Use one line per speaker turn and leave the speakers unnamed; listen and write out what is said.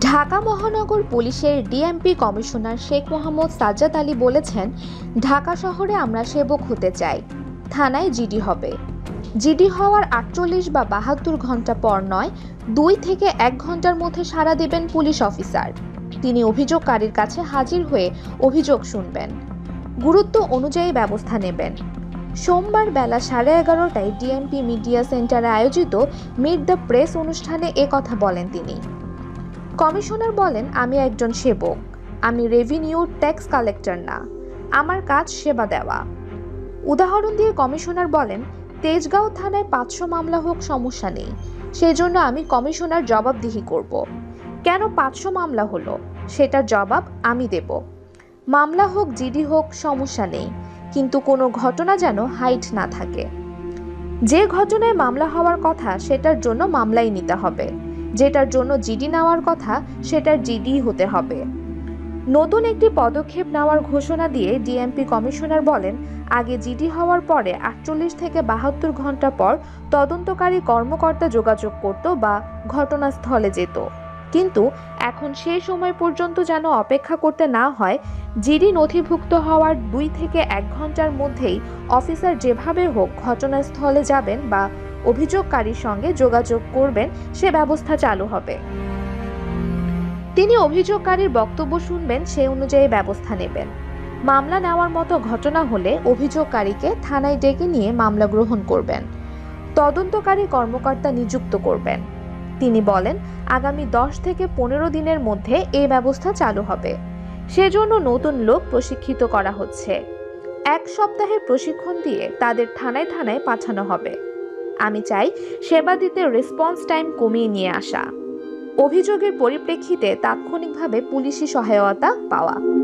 ঢাকা মহানগর পুলিশের DMP commissioner Sheikh Mohammad Sajjad Ali বলেছেন, ঢাকা শহরে আমরা সেবক হতে চাই। থানায় জিডি হবে। জিডি হওয়ার আটচল্লিশ বা বাহাত্তর ঘণ্টা পর নয়, দুই থেকে এক ঘণ্টার মধ্যে সাড়া দেবেন পুলিশ অফিসার। তিনি অভিযোগকারীর কাছে হাজির হয়ে অভিযোগ শুনবেন। গুরুত্ব অনুযায়ী ব্যবস্থা নেবেন। সোমবার বেলা সাড়ে এগারোটায় ডিএমপি মিডিয়া সেন্টারে আয়োজিত মিট দ্য প্রেস অনুষ্ঠানে এ কথা বলেন তিনি। কমিশনার বলেন, আমি একজন সেবক। আমি রেভিনিউ ট্যাক্স কালেক্টর না। আমার কাজ সেবা দেওয়া। উদাহরণ দিয়ে কমিশনার বলেন, তেজগাঁও থানায় পাঁচশো মামলা হোক, সমস্যা নেই। সেই জন্য আমি কমিশনার জবাবদিহি করব। কেন পাঁচশো মামলা হলো? সেটার জবাব আমি দেব। মামলা হোক, জিডি হোক, সমস্যা নেই। কিন্তু কোনো ঘটনা যেন হাইট না থাকে। যে ঘটনায় মামলা হওয়ার কথা, সেটার জন্য মামলাই নিতে হবে। যেটার জন্য জিডি নেওয়ার কথা, সেটার জিডি হতে হবে। নতুন একটি পদক্ষেপ নেওয়ার ঘোষণা দিয়ে ডিএমপি কমিশনার বলেন, আগে জিডি হওয়ার পরে আটচল্লিশ থেকে বাহাত্তর ঘণ্টা পর তদন্তকারী কর্মকর্তা যোগাযোগ করত বা ঘটনাস্থলে যেত। কিন্তু এখন সেই সময় পর্যন্ত যেন অপেক্ষা করতে না হয়, জিডি নথিভুক্ত হওয়ার দুই থেকে এক ঘণ্টার মধ্যেই অফিসার যেভাবে হোক ঘটনাস্থলে যাবেন বা অভিযোগকারীর সঙ্গে যোগাযোগ করবেন, সে ব্যবস্থা চালু হবে। তিনি অভিযোগকারীর বক্তব্য শুনবেন, সে অনুযায়ী ব্যবস্থা নেবেন। মামলা নেওয়ার মতো ঘটনা হলে অভিযোগকারীকে থানায় ডেকে নিয়ে মামলা গ্রহণ করবেন। তদন্তকারী কর্মকর্তা নিযুক্ত করবেন। তিনি বলেন, আগামী দশ থেকে পনেরো দিনের মধ্যে এই ব্যবস্থা চালু হবে। সেজন্য নতুন লোক প্রশিক্ষিত করা হচ্ছে। এক সপ্তাহের প্রশিক্ষণ দিয়ে তাদের থানায় থানায় পাঠানো হবে। আমি চাই সেবা দিতে রেসপন্স টাইম কমিয়ে নিয়ে আসা। অভিযোগের পরিপ্রেক্ষিতে তাৎক্ষণিকভাবে পুলিশি সহায়তা পাওয়া।